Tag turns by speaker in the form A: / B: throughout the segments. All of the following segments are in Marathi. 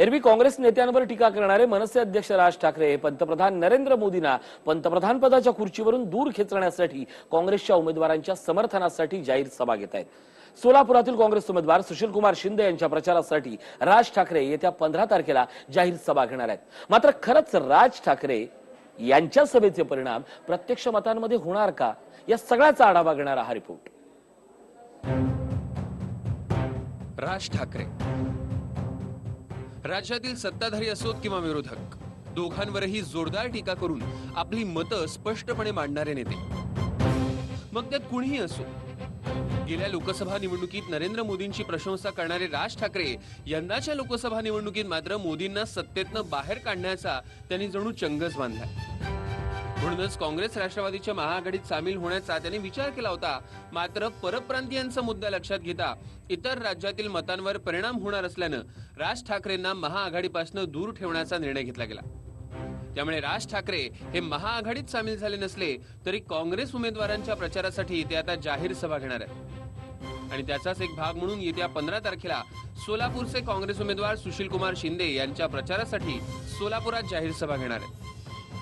A: एरवी काँग्रेस नेत्यांवर टीका करणारे मनसे अध्यक्ष राज ठाकरे हे पंतप्रधान नरेंद्र मोदींना पंतप्रधान पदाच्या खुर्चीवरून दूर खेचण्यासाठी काँग्रेसच्या उमेदवारांच्या समर्थनासाठी जाहीर सभा घेत आहेत. सोलापुरातील काँग्रेस उमेदवार सुशील कुमार शिंदे यांच्या प्रचारासाठी राज ठाकरे येत्या पंधरा तारखेला जाहीर सभा घेणार आहेत. मात्र खरंच राज ठाकरे यांच्या सभेचे परिणाम प्रत्यक्ष मतांमध्ये होणार का? या सगळ्याचा आढावा घेणारा हा रिपोर्ट.
B: राज ठाकरे. राज्यातील सत्ताधारी असोत किंवा विरोधक दोघांवरही जोरदार टीका करून आपली मतं स्पष्टपणे मांडणारे नेते. मग त्यात कुणीही असो. गेल्या लोकसभा निवडणुकीत नरेंद्र मोदींची प्रशंसा करणारे राज ठाकरे यंदाच्या लोकसभा निवडणुकीत मात्र मोदींना सत्तेतनं बाहेर काढण्याचा त्यांनी जणू चंगच बांधलाय. म्हणूनच काँग्रेस राष्ट्रवादीच्या महाआघाडीत सामील होण्याचा त्यांनी विचार केला होता. मात्र परप्रांतीयांचा मुद्दा लक्षात घेता इतर राज्यातील मतांवर परिणाम होणार असल्यानं राज ठाकरेंना महाआघाडीपासून दूर ठेवण्याचा निर्णय घेतला गेला. त्यामुळे राज ठाकरे हे महाआघाडीत सामील झाले नसले तरी काँग्रेस उमेदवारांच्या प्रचारासाठी ते आता जाहीर सभा घेणार आहेत. आणि त्याचाच एक भाग म्हणून येत्या पंधरा तारखेला सोलापूरचे काँग्रेस उमेदवार सुशील कुमार शिंदे यांच्या प्रचारासाठी सोलापुरात जाहीर सभा घेणार आहेत.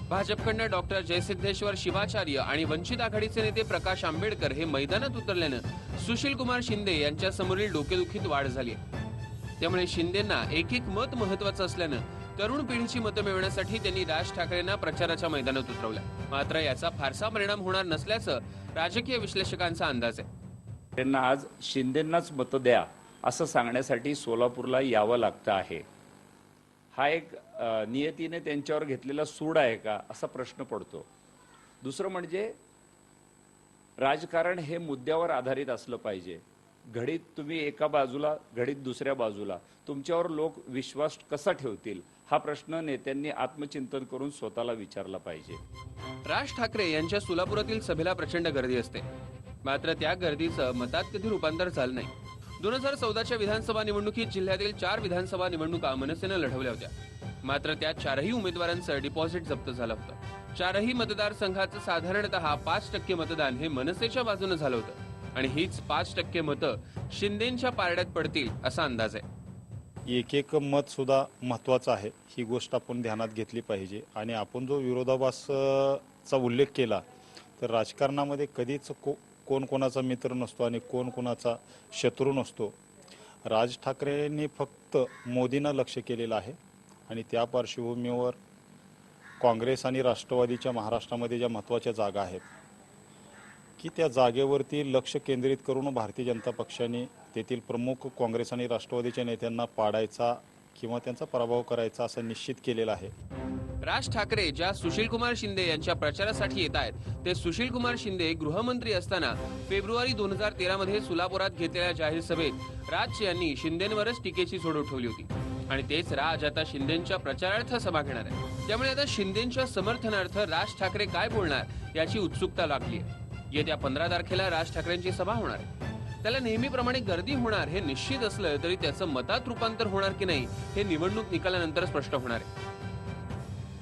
B: भाजपकडनं डॉक्टर जयसिद्धेश्वर शिवाचार्य आणि वंचित आघाडीचे नेते प्रकाश आंबेडकर हे मैदानात उतरल्यानं सुशील कुमार शिंदे यांच्या समोरील डोकेदुखीत वाढ झाली आहे. त्यामुळे शिंदेना एक एक मत महत्वाचं असल्यानं तरुण पिढीची मतं मिळवण्यासाठी त्यांनी राज ठाकरेंना प्रचाराच्या मैदानात उतरवलं. मात्र याचा फारसा परिणाम होणार नसल्याचं राजकीय विश्लेषकांचा अंदाज आहे.
C: त्यांना आज शिंदेंनाच मतं द्या असं सांगण्यासाठी सोलापूरला यावं लागतं आहे. हा एक नियतीने त्यांच्यावर घेतलेला सूड आहे का असा प्रश्न पडतो. दुसरं म्हणजे राजकारण हे मुद्द्यावर आधारित असलं पाहिजे. घडीत तुम्ही एका बाजूला घडीत दुसऱ्या बाजूला तुमच्यावर लोक विश्वास कसा ठेवतील हा प्रश्न नेत्यांनी आत्मचिंतन करून स्वतःला विचारला पाहिजे.
B: राज ठाकरे यांच्या सोलापुरातील सभेला प्रचंड गर्दी असते. मात्र त्या गर्दीचं मतात कधी रूपांतर झालं नाही. दोन हजार चौदाच्या विधानसभा निवडणुकीत जिल्ह्यातील चार विधानसभा निवडणुका मनसेनं लढवल्या होत्या. मात्र त्या चारही उमेदवारांचं डिपॉझिट जप्त झालं होतं. चारही मतदारसंघाचं साधारणतः पाच टक्के मतदान हे मनसेच्या बाजूनं झालं होतं. आणि हीच पाच टक्के मतं शिंदेच्या पारड्यात पडतील असा अंदाज आहे.
D: एक एक मत सुद्धा महत्त्वाचं आहे. ही गोष्ट आपण ध्यानात घेतली पाहिजे. आणि आपण जो विरोधाभासचा उल्लेख केला तर राजकारणामध्ये कधीच को कोण कोणाचा मित्र नसतो आणि कोण कोणाचा शत्रू नसतो. राज ठाकरेंनी फक्त मोदींना लक्ष केलेलं आहे आणि त्या पार्श्वभूमीवर काँग्रेस आणि राष्ट्रवादीच्या महाराष्ट्रामध्ये ज्या महत्त्वाच्या जागा आहेत की त्या जागेवरती लक्ष केंद्रित करून भारतीय जनता पक्षाने तेथील प्रमुख काँग्रेस आणि राष्ट्रवादीच्या नेत्यांना पाडायचा किंवा त्यांचा पराभव करायचा असं निश्चित केलेलं आहे.
B: राज ठाकरे ज्या सुशील कुमार शिंदे यांच्या प्रचारासाठी येत आहेत ते सुशील कुमार शिंदे गृहमंत्री असताना फेब्रुवारी दोन हजार तेरा मध्ये सोलापुरात घेतलेल्या जाहीर सभेत राज यांनी शिंदेवरच टीकेची सोड उठवली होती. आणि तेच राज आता शिंदेच्या प्रचारार्थ सभा घेणार आहे त्यामुळे आता शिंदेच्या समर्थनार्थ राज ठाकरे काय बोलणार याची उत्सुकता लागली आहे येत्या पंधरा तारखेला राज ठाकरेंची सभा होणार आहे. त्याला नेहमीप्रमाणे गर्दी होणार हे निश्चित असलं तरी त्याचं मतात रूपांतर होणार की नाही हे निवडणूक निकालानंतर स्पष्ट होणार आहे.